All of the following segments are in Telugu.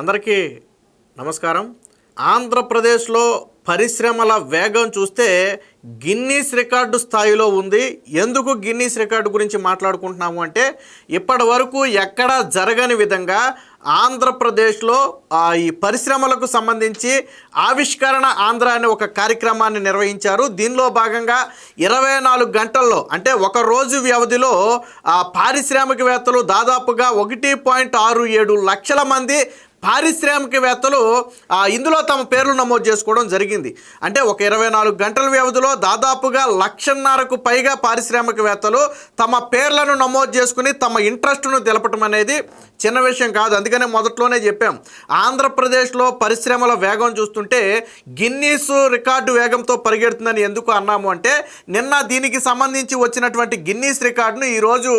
అందరికీ నమస్కారం. ఆంధ్రప్రదేశ్లో పరిశ్రమల వేగం చూస్తే గిన్నీస్ రికార్డు స్థాయిలో ఉంది. ఎందుకు గిన్నీస్ రికార్డు గురించి మాట్లాడుకుంటున్నాము అంటే ఇప్పటి వరకు ఎక్కడా జరగని విధంగా ఆంధ్రప్రదేశ్లో ఈ పరిశ్రమలకు సంబంధించి ఆవిష్కరణ ఆంధ్ర అనే ఒక కార్యక్రమాన్ని నిర్వహించారు. దీనిలో భాగంగా ఇరవై నాలుగు గంటల్లో అంటే ఒక రోజు వ్యవధిలో పారిశ్రామికవేత్తలు దాదాపుగా ఒకటి పాయింట్ ఆరు ఏడు లక్షల మంది పారిశ్రామికవేత్తలు ఇందులో తమ పేర్లు నమోదు చేసుకోవడం జరిగింది. అంటే ఒక ఇరవై నాలుగు గంటల వ్యవధిలో దాదాపుగా లక్షన్నరకు పైగా పారిశ్రామికవేత్తలు తమ పేర్లను నమోదు చేసుకుని తమ ఇంట్రెస్ట్ను తెలపటం అనేది చిన్న విషయం కాదు. అందుకనే మొదట్లోనే చెప్పాం. ఆంధ్రప్రదేశ్లో పరిశ్రమల వేగం చూస్తుంటే గిన్నీస్ రికార్డు వేగంతో పరిగెడుతుందని ఎందుకు అన్నాము అంటే నిన్న దీనికి సంబంధించి వచ్చినటువంటి గిన్నీస్ రికార్డును ఈరోజు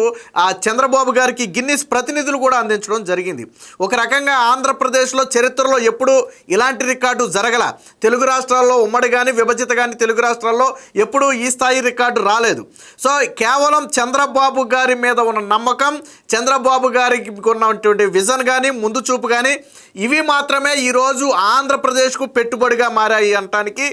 ఆ చంద్రబాబు గారికి గిన్నీస్ ప్రతినిధులు కూడా అందించడం జరిగింది. ఒక రకంగా ఆంధ్ర ఆంధ్రప్రదేశ్లో చరిత్రలో ఎప్పుడు ఇలాంటి రికార్డు జరగల. తెలుగు రాష్ట్రాల్లో ఉమ్మడి కానీ విభజిత కానీ తెలుగు రాష్ట్రాల్లో ఎప్పుడూ ఈ స్థాయి రికార్డు రాలేదు. సో కేవలం చంద్రబాబు గారి మీద ఉన్న నమ్మకం చంద్రబాబు గారికి ఉన్నటువంటి విజన్ కానీ ముందు చూపు కానీ ఇవి మాత్రమే ఈరోజు ఆంధ్రప్రదేశ్కు పెట్టుబడిగా మారాయి అనటానికి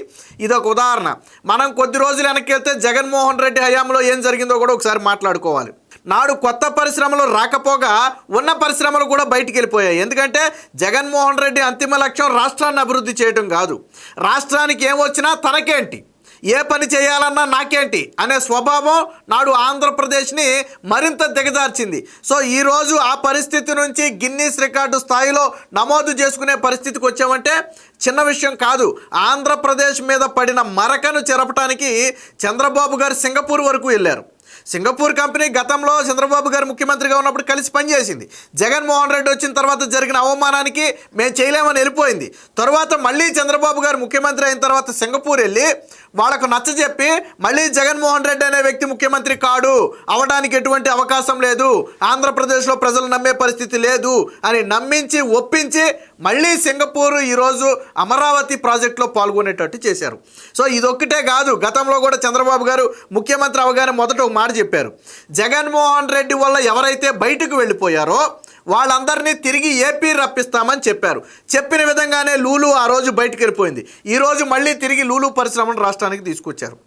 ఒక ఉదాహరణ. మనం కొద్ది రోజులు వెనక్కి వెళ్తే జగన్మోహన్ రెడ్డి హయాంలో ఏం జరిగిందో కూడా ఒకసారి మాట్లాడుకోవాలి. నాడు కొత్త పరిశ్రమలు రాకపోగా ఉన్న పరిశ్రమలు కూడా బయటికి వెళ్ళిపోయాయి ఎందుకంటే జగన్మోహన్ రెడ్డి అంతిమ లక్ష్యం రాష్ట్రాన్ని అభివృద్ధి చేయడం కాదు. రాష్ట్రానికి ఏమొచ్చినా తనకేంటి? ఏ పని చేయాలన్నా నాకేంటి? అనే స్వభావం నాడు ఆంధ్రప్రదేశ్ని మరింత దిగజార్చింది. సో ఈరోజు ఆ పరిస్థితి నుంచి గిన్నీస్ రికార్డు స్థాయిలో నమోదు చేసుకునే పరిస్థితికి వచ్చామంటే చిన్న విషయం కాదు. ఆంధ్రప్రదేశ్ మీద పడిన మరకను చెరపటానికి చంద్రబాబు గారు సింగపూర్ వరకు వెళ్ళారు. సింగపూర్ కంపెనీ గతంలో చంద్రబాబు గారు ముఖ్యమంత్రిగా ఉన్నప్పుడు కలిసి పనిచేసింది. జగన్మోహన్ రెడ్డి వచ్చిన తర్వాత జరిగిన అవమానానికి మేము చేయలేమని వెళ్ళిపోయింది. తర్వాత మళ్ళీ చంద్రబాబు గారు ముఖ్యమంత్రి అయిన తర్వాత సింగపూర్ వెళ్ళి వాళ్ళకు నచ్చజెప్పి మళ్ళీ జగన్మోహన్ రెడ్డి అనే వ్యక్తి ముఖ్యమంత్రి కాడు. అవడానికి ఎటువంటి అవకాశం లేదు. ఆంధ్రప్రదేశ్లో ప్రజలు నమ్మే పరిస్థితి లేదు అని నమ్మించి ఒప్పించి మళ్ళీ సింగపూర్ ఈరోజు అమరావతి ప్రాజెక్టులో పాల్గొనేటట్టు చేశారు. సో ఇదొక్కటే కాదు గతంలో కూడా చంద్రబాబు గారు ముఖ్యమంత్రి అవగానే మొదట ఒక మాట చెప్పారు. జగన్మోహన్ రెడ్డి వల్ల ఎవరైతే బయటకు వెళ్ళిపోయారో వాళ్ళందరినీ తిరిగి ఏపీ రప్పిస్తామని చెప్పారు. చెప్పిన విధంగానే లూలు ఆ రోజు బయటకు వెళ్ళిపోయింది. ఈరోజు మళ్ళీ తిరిగి లూలు పరిశ్రమను రాష్ట్రానికి తీసుకొచ్చారు.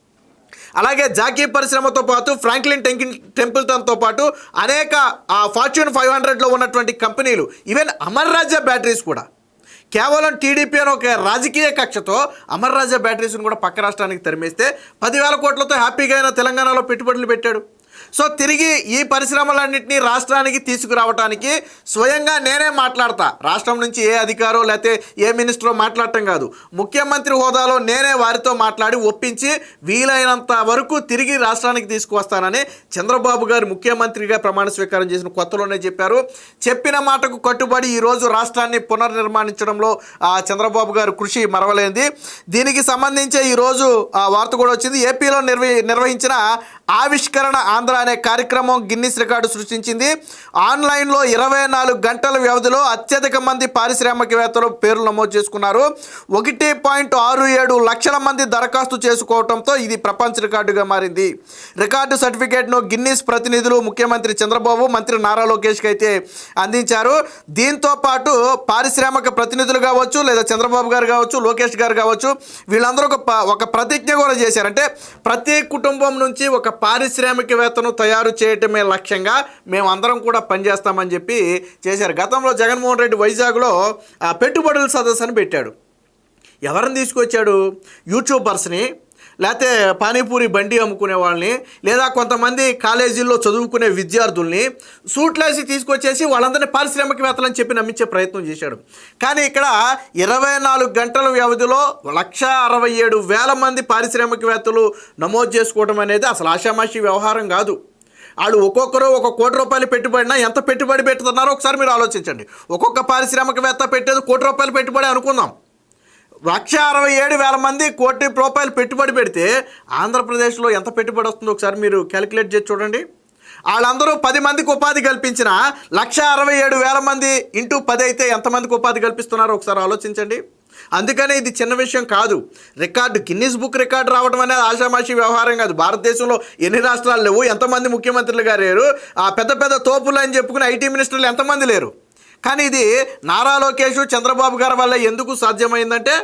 అలాగే జాకీ పరిశ్రమతో పాటు ఫ్రాంక్లిన్ టెంకిన్ టెంపుల్టన్తో పాటు అనేక ఆ ఫార్చ్యూన్ ఫైవ్ హండ్రెడ్లో ఉన్నటువంటి కంపెనీలు ఈవెన్ అమర్ రాజ్య బ్యాటరీస్ కూడా. కేవలం టీడీపీ అని ఒక రాజకీయ కక్షతో అమర్ రాజా కూడా పక్క రాష్ట్రానికి తరిమేస్తే పదివేల కోట్లతో హ్యాపీగా అయిన తెలంగాణలో పెట్టుబడులు పెట్టాడు. సో తిరిగి ఈ పరిశ్రమలన్నింటినీ రాష్ట్రానికి తీసుకురావడానికి స్వయంగా నేనే మాట్లాడతా. రాష్ట్రం నుంచి ఏ అధికారో లేకపోతే ఏ మినిస్టరో మాట్లాడటం కాదు. ముఖ్యమంత్రి హోదాలో నేనే వారితో మాట్లాడి ఒప్పించి వీలైనంత వరకు తిరిగి రాష్ట్రానికి తీసుకువస్తానని చంద్రబాబు గారు ముఖ్యమంత్రిగా ప్రమాణ స్వీకారం చేసిన కొత్తలోనే చెప్పారు. చెప్పిన మాటకు కట్టుబడి ఈరోజు రాష్ట్రాన్ని పునర్నిర్మాణించడంలో చంద్రబాబు గారు కృషి మరవలేంది. దీనికి సంబంధించి ఈరోజు ఆ వార్త కూడా వచ్చింది. ఏపీలో నిర్వ నిర్వహించిన ఆవిష్కరణ ఆంధ్ర అనే కార్యక్రమం గిన్నిస్ రికార్డు సృష్టించింది. ఆన్లైన్లో ఇరవై నాలుగు గంటల వ్యవధిలో అత్యధిక మంది పారిశ్రామికవేత్తలు పేర్లు నమోదు చేసుకున్నారు. ఒకటి పాయింట్ ఆరు ఏడు లక్షల మంది దరఖాస్తు చేసుకోవడంతో ఇది ప్రపంచ రికార్డుగా మారింది. రికార్డు సర్టిఫికేట్ను గిన్నిస్ ప్రతినిధులు ముఖ్యమంత్రి చంద్రబాబు మంత్రి నారా లోకేష్కి అయితే అందించారు. దీంతో పాటు పారిశ్రామిక ప్రతినిధులు కావచ్చు లేదా చంద్రబాబు గారు కావచ్చు లోకేష్ గారు కావచ్చు వీళ్ళందరూ ఒక ఒక ప్రతిజ్ఞ కూడా చేశారు. అంటే ప్రతి కుటుంబం నుంచి ఒక పారిశ్రామికవేత్తను తయారు చేయటమే లక్ష్యంగా మేమందరం కూడా పనిచేస్తామని చెప్పి చేశారు. గతంలో జగన్మోహన్ రెడ్డి వైజాగ్లో ఆ, పెట్టుబడుల సదస్సు అని పెట్టాడు. ఎవరిని తీసుకొచ్చాడు? యూట్యూబర్స్ని. లేకపోతే పానీపూరి బండి అమ్ముకునే వాళ్ళని లేదా కొంతమంది కాలేజీల్లో చదువుకునే విద్యార్థుల్ని సూట్లేసి తీసుకొచ్చేసి వాళ్ళందరినీ పారిశ్రామికవేత్తలని చెప్పి నమ్మించే ప్రయత్నం చేశాడు. కానీ ఇక్కడ ఇరవై నాలుగు గంటల వ్యవధిలో లక్ష అరవై ఏడు వేల మంది పారిశ్రామికవేత్తలు నమోదు చేసుకోవడం అనేది అసలు ఆషామాషి వ్యవహారం కాదు. వాళ్ళు ఒక్కొక్కరు ఒక కోటి రూపాయలు పెట్టుబడినా ఎంత పెట్టుబడి పెడుతున్నారో ఒకసారి మీరు ఆలోచించండి. ఒక్కొక్క పారిశ్రామికవేత్త పెట్టేది కోటి రూపాయలు పెట్టుబడి అనుకుందాం. లక్ష అరవై ఏడు వేల మంది కోటి రూపాయలు పెట్టుబడి పెడితే ఆంధ్రప్రదేశ్లో ఎంత పెట్టుబడి వస్తుందో ఒకసారి మీరు క్యాలిక్యులేట్ చేసి చూడండి. వాళ్ళందరూ పది మందికి ఉపాధి కల్పించిన లక్ష అరవై ఏడు వేల మంది ఇంటూ పది అయితే ఎంతమందికి ఉపాధి కల్పిస్తున్నారో ఒకసారి ఆలోచించండి. అందుకనే ఇది చిన్న విషయం కాదు. రికార్డు గిన్నిస్ బుక్ రికార్డు రావడం అనేది ఆషామాషి వ్యవహారం కాదు. భారతదేశంలో ఎన్ని రాష్ట్రాలు లేవు ఎంతమంది ముఖ్యమంత్రులు గారు లేరు ఆ పెద్ద పెద్ద తోపులు అని చెప్పుకుని ఐటీ మినిస్టర్లు ఎంతమంది లేరు? కానీ ఇది నారా లోకేష్ చంద్రబాబు గారి వల్ల ఎందుకు సాధ్యమైందంటే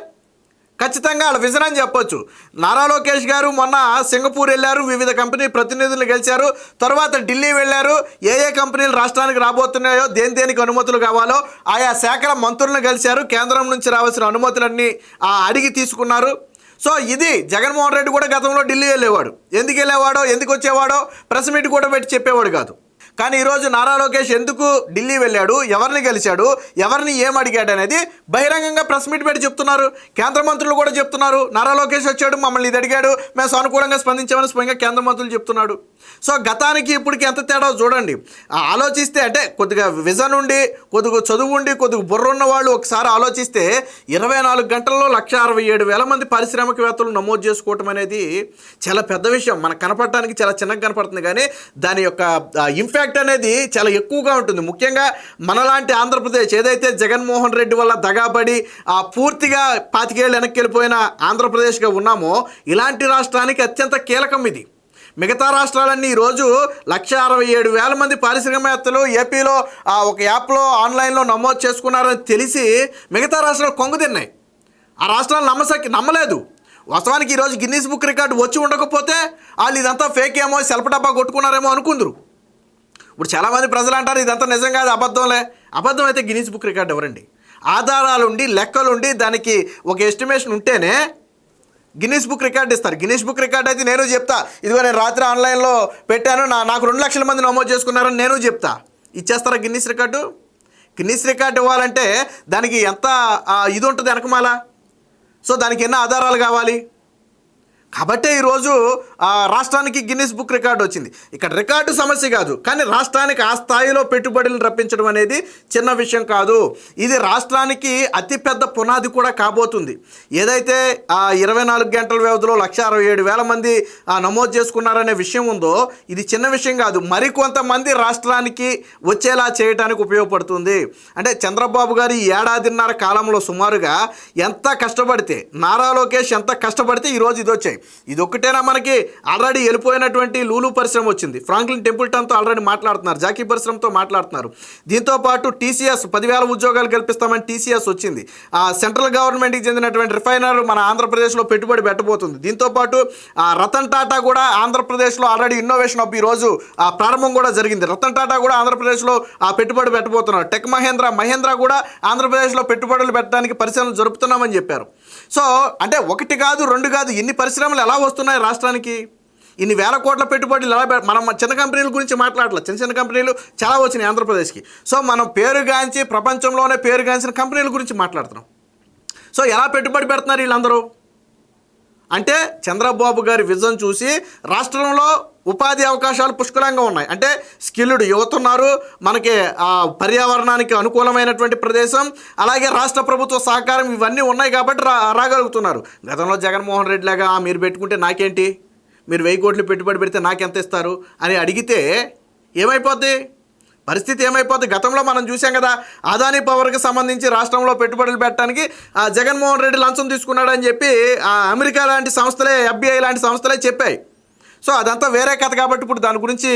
ఖచ్చితంగా వాళ్ళ విజన్ అని చెప్పొచ్చు. నారా లోకేష్ గారు మొన్న సింగపూర్ వెళ్ళారు వివిధ కంపెనీ ప్రతినిధులు గెలిచారు తర్వాత ఢిల్లీ వెళ్ళారు. ఏ ఏ కంపెనీలు రాష్ట్రానికి రాబోతున్నాయో దేని దేనికి అనుమతులు కావాలో ఆయా శాఖల మంత్రులను కలిశారు కేంద్రం నుంచి రావాల్సిన అనుమతులన్నీ ఆ, అడిగి తీసుకున్నారు. సో ఇది జగన్మోహన్ రెడ్డి కూడా గతంలో ఢిల్లీ వెళ్ళేవాడు. ఎందుకు వెళ్ళేవాడో ఎందుకు వచ్చేవాడో ప్రెస్ మీట్ కూడా పెట్టి చెప్పేవాడు కాదు. కానీ ఈరోజు నారా లోకేష్ ఎందుకు ఢిల్లీ వెళ్ళాడు? ఎవరిని గెలిచాడు? ఎవరిని ఏం అడిగాడు అనేది బహిరంగంగా ప్రెస్ మీట్ పెట్టి చెప్తున్నారు. కేంద్ర మంత్రులు కూడా చెప్తున్నారు. నారా లోకేష్ వచ్చాడు మమ్మల్ని ఇది అడిగాడు. మేము సానుకూలంగా స్పందించామని స్వయంగా కేంద్ర మంత్రులు చెప్తున్నాడు సో గతానికి ఇప్పటికి ఎంత తేడా చూడండి. ఆలోచిస్తే అంటే కొద్దిగా విజన్ ఉండి కొద్దిగా చదువు ఉండి కొద్దిగా బుర్ర ఉన్న వాళ్ళు ఒకసారి ఆలోచిస్తే ఇరవై నాలుగు గంటల్లో లక్ష అరవై ఏడు వేల మంది పారిశ్రామికవేత్తలు నమోదు చేసుకోవటం అనేది చాలా పెద్ద విషయం. మనకు కనపడటానికి చాలా చిన్నగా కనపడుతుంది. కానీ దాని యొక్క ఇంపాక్ట్ అనేది చాలా ఎక్కువగా ఉంటుంది. ముఖ్యంగా మనలాంటి ఆంధ్రప్రదేశ్ ఏదైతే జగన్మోహన్ రెడ్డి వల్ల దగాబడి ఆ పూర్తిగా పాతికేళ్ళు వెనక్కి వెళ్ళిపోయిన ఆంధ్రప్రదేశ్గా ఉన్నామో ఇలాంటి రాష్ట్రానికి అత్యంత కీలకం ఇది. మిగతా రాష్ట్రాలన్నీ ఈరోజు లక్ష అరవై ఏడు వేల మంది పారిశ్రామికవేత్తలు ఏపీలో ఆ, ఒక యాప్లో ఆన్లైన్లో నమోదు చేసుకున్నారని తెలిసి మిగతా రాష్ట్రాలు కొంగుతిన్నాయి ఆ రాష్ట్రాలు నమ్మసకి నమ్మలేదు. వాస్తవానికి ఈరోజు గిన్నీస్ బుక్ రికార్డు వచ్చి ఉండకపోతే వాళ్ళు ఇదంతా ఫేక్ ఏమో సెల్ఫ్ డబ్బా కొట్టుకున్నారేమో అనుకుందరు. ఇప్పుడు చాలామంది ప్రజలు అంటారు ఇదంతా నిజం కాదు అబద్ధంలే. అబద్ధం అయితే గిన్నీస్ బుక్ రికార్డు ఎవరండి? ఆధారాలుండి లెక్కలుండి దానికి ఒక ఎస్టిమేషన్ ఉంటేనే గిన్నీస్ బుక్ రికార్డ్ ఇస్తారు. గిన్నీస్ బుక్ రికార్డ్ అయితే నేను చెప్తా. ఇదిగో నేను రాత్రి ఆన్లైన్లో పెట్టాను నా నాకు రెండు లక్షల మంది నమోదు చేసుకున్నారని నేను చెప్తా. ఇచ్చేస్తారా గిన్నీస్ రికార్డు గిన్నీస్ రికార్డు ఇవ్వాలంటే దానికి ఎంత ఇది ఉంటుంది వెనకమాల? సో దానికి ఎన్ని ఆధారాలు కావాలి? కాబట్టే ఈరోజు ఆ, రాష్ట్రానికి గిన్నిస్ బుక్ రికార్డు వచ్చింది. ఇక్కడ రికార్డు సమస్య కాదు కానీ రాష్ట్రానికి ఆ స్థాయిలో పెట్టుబడులు రప్పించడం అనేది చిన్న విషయం కాదు. ఇది రాష్ట్రానికి అతిపెద్ద పునాది కూడా కాబోతుంది. ఏదైతే ఆ ఇరవై నాలుగు గంటల వ్యవధిలో లక్ష అరవై ఏడు వేల మంది నమోదు చేసుకున్నారనే విషయం ఉందో ఇది చిన్న విషయం కాదు. మరికొంతమంది రాష్ట్రానికి వచ్చేలా చేయడానికి ఉపయోగపడుతుంది. అంటే చంద్రబాబు గారు ఈ ఏడాదిన్నర కాలంలో సుమారుగా ఎంత కష్టపడితే నారా లోకేష్ ఎంత కష్టపడితే ఈరోజు ఇది వచ్చాయి. ఇది ఒక్కటేనా మనకి? ఆల్రెడీ వెళ్ళిపోయినటువంటి లూలు పరిశ్రమ వచ్చింది. ఫ్రాంక్లిన్ టెంపుల్టన్తో ఆల్రెడీ మాట్లాడుతున్నారు. జాకీ పరిశ్రమతో మాట్లాడుతున్నారు. దీంతో పాటు టీసీఎస్ పదివేల ఉద్యోగాలు కల్పిస్తామని టీసీఎస్ వచ్చింది. ఆ సెంట్రల్ గవర్నమెంట్కి చెందినటువంటి రిఫైనర్ మన ఆంధ్రప్రదేశ్లో పెట్టుబడి పెట్టబోతుంది. దీంతో పాటు ఆ రతన్ టాటా కూడా ఆంధ్రప్రదేశ్లో ఆల్రెడీ ఇన్నోవేషన్ హబ్ ఈరోజు ఆ ప్రారంభం కూడా జరిగింది. రతన్ టాటా కూడా ఆంధ్రప్రదేశ్లో ఆ పెట్టుబడి పెట్టబోతున్నారు. టెక్ మహేంద్ర మహేంద్ర కూడా ఆంధ్రప్రదేశ్లో పెట్టుబడులు పెట్టడానికి పరిశీలన జరుపుతున్నామని చెప్పారు. సో అంటే ఒకటి కాదు రెండు కాదు ఎన్ని పరిశ్రమలు ఎలా వస్తున్నాయి రాష్ట్రానికి? ఇన్ని వేల కోట్ల పెట్టుబడులు ఎలా పె- మనం చిన్న కంపెనీల గురించి మాట్లాడలేదు చిన్న చిన్న కంపెనీలు చాలా వచ్చినాయి ఆంధ్రప్రదేశ్కి. సో మనం పేరుగాంచి ప్రపంచంలోనే పేరుగాంచిన కంపెనీల గురించి మాట్లాడుతున్నాం. సో ఎలా పెట్టుబడి పెడుతున్నారు వీళ్ళందరూ? అంటే చంద్రబాబు గారి విజన్ చూసి రాష్ట్రంలో ఉపాధి అవకాశాలు పుష్కలంగా ఉన్నాయి. అంటే స్కిల్డ్ యువత ఉన్నారు. మనకి ఆ, పర్యావరణానికి అనుకూలమైనటువంటి ప్రదేశం అలాగే రాష్ట్ర ప్రభుత్వ సహకారం ఇవన్నీ ఉన్నాయి కాబట్టి రా రాగలుగుతున్నారు. గతంలో జగన్మోహన్ రెడ్డి లాగా మీరు పెట్టుకుంటే నాకేంటి? మీరు వెయ్యి కోట్లు పెట్టుబడి పెడితే నాకెంత ఇస్తారు? అని అడిగితే ఏమైపోద్ది? పరిస్థితి ఏమైపోతుంది గతంలో మనం చూసాం కదా అదానీ పవర్కి సంబంధించి రాష్ట్రంలో పెట్టుబడులు పెట్టడానికి ఆ జగన్మోహన్ రెడ్డి లంచం తీసుకున్నాడని చెప్పి ఆ అమెరికా లాంటి సంస్థలే ఎఫ్బిఐ లాంటి సంస్థలే చెప్పాయి. సో అదంతా వేరే కథ కాబట్టి ఇప్పుడు దాని గురించి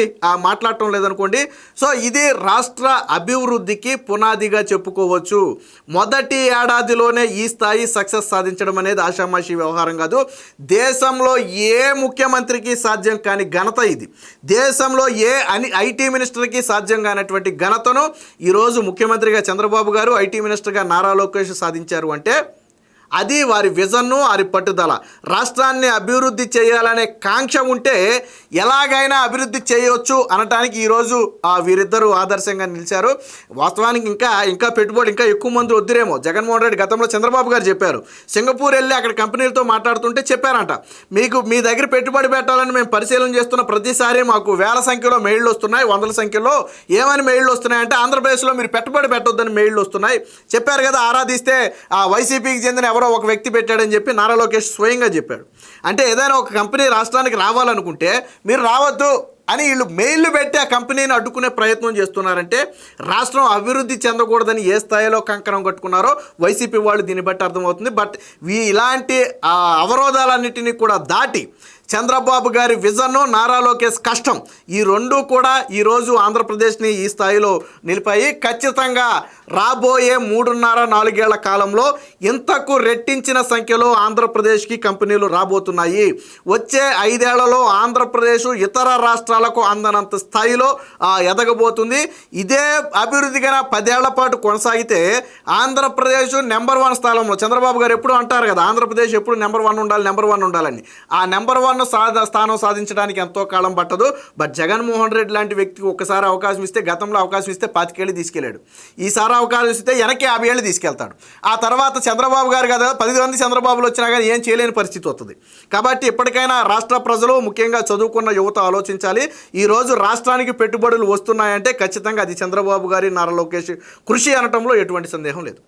మాట్లాడటం లేదనుకోండి. సో ఇది రాష్ట్ర అభివృద్ధికి పునాదిగా చెప్పుకోవచ్చు. మొదటి ఏడాదిలోనే ఈ స్థాయి సక్సెస్ సాధించడం అనేది ఆషామాషి వ్యవహారం కాదు. దేశంలో ఏ ముఖ్యమంత్రికి సాధ్యం కాని ఘనత ఇది. దేశంలో ఏ అని ఐటీ మినిస్టర్కి సాధ్యం కానటువంటి ఘనతను ఈరోజు ముఖ్యమంత్రిగా చంద్రబాబు గారు ఐటీ మినిస్టర్గా నారా లోకేష్ సాధించారు అంటే అది వారి విజన్ను వారి పట్టుదల. రాష్ట్రాన్ని అభివృద్ధి చేయాలనే కాంక్ష ఉంటే ఎలాగైనా అభివృద్ధి చేయవచ్చు అనటానికి ఈరోజు వీరిద్దరూ ఆదర్శంగా నిలిచారు. వాస్తవానికి ఇంకా ఇంకా పెట్టుబడి ఇంకా ఎక్కువ మంది వద్దురేమో. జగన్మోహన్ రెడ్డి గతంలో చంద్రబాబు గారు చెప్పారు. సింగపూర్ వెళ్ళి అక్కడ కంపెనీలతో మాట్లాడుతుంటే చెప్పారంట. మీకు మీ దగ్గర పెట్టుబడి పెట్టాలని మేము పరిశీలన చేస్తున్న ప్రతిసారి మాకు వేల సంఖ్యలో మెయిల్లు వస్తున్నాయి వందల సంఖ్యలో ఏమని మెయిల్లు వస్తున్నాయంటే ఆంధ్రప్రదేశ్లో మీరు పెట్టుబడి పెట్టొద్దని మెయిల్లు వస్తున్నాయి. చెప్పారు కదా ఆరాధిస్తే ఆ వైసీపీకి చెందిన ఎవరు ఒక వ్యక్తి పెట్టాడని చెప్పి నారా లోకేష్ స్వయంగా చెప్పాడు. అంటే ఏదైనా ఒక కంపెనీ రాష్ట్రానికి రావాలనుకుంటే మీరు రావద్దు అని వీళ్ళు మెయిల్ పెట్టి ఆ కంపెనీని అడ్డుకునే ప్రయత్నం చేస్తున్నారంటే రాష్ట్రం అభివృద్ధి చెందకూడదని ఏ స్థాయిలో కంకణం కట్టుకున్నారో వైసీపీ వాళ్ళు దీన్ని బట్టి అర్థమవుతుంది. బట్ వీ ఇలాంటి అవరోధాలన్నిటినీ కూడా దాటి చంద్రబాబు గారి విజన్ నారా లోకేష్ కష్టం. ఈ రెండు కూడా ఈరోజు ఆంధ్రప్రదేశ్ని ఈ స్థాయిలో నిలిపాయి. ఖచ్చితంగా రాబోయే మూడున్నర నాలుగేళ్ళ కాలంలో ఇంతకు రెట్టించిన సంఖ్యలో ఆంధ్రప్రదేశ్కి కంపెనీలు రాబోతున్నాయి. వచ్చే ఐదేళ్ళలో ఆంధ్రప్రదేశ్ ఇతర రాష్ట్రాలకు అందనంత స్థాయిలో ఎదగబోతుంది. ఇదే అభివృద్ధిగా పదేళ్ళ పాటు కొనసాగితే ఆంధ్రప్రదేశ్ నెంబర్ వన్ స్థానంలో చంద్రబాబు గారు ఎప్పుడు అంటారు కదా ఆంధ్రప్రదేశ్ ఎప్పుడు నెంబర్ వన్ ఉండాలి నెంబర్ వన్ ఉండాలని. ఆ నెంబర్ వన్ సాధ స్థానం సాధించడానికి ఎంతో కాలం పట్టదు. బట్ జగన్మోహన్ రెడ్డి లాంటి వ్యక్తికి ఒక్కసారి అవకాశం ఇస్తే గతంలో అవకాశం ఇస్తే పాతికేళ్ళు తీసుకెళ్ళాడు. ఈసారి అవకాశం ఇస్తే వెనక్కి యాభై ఏళ్ళు తీసుకెళ్తాడు. ఆ తర్వాత చంద్రబాబు గారు కదా పది మంది చంద్రబాబులు వచ్చినా కానీ ఏం చేయలేని పరిస్థితి వస్తుంది కాబట్టి ఇప్పటికైనా రాష్ట్ర ప్రజలు ముఖ్యంగా చదువుకున్న యువత ఆలోచించాలి. ఈరోజు రాష్ట్రానికి పెట్టుబడులు వస్తున్నాయంటే ఖచ్చితంగా అది చంద్రబాబు గారి నారా లోకేష్ కృషి అనటంలో ఎటువంటి సందేహం లేదు.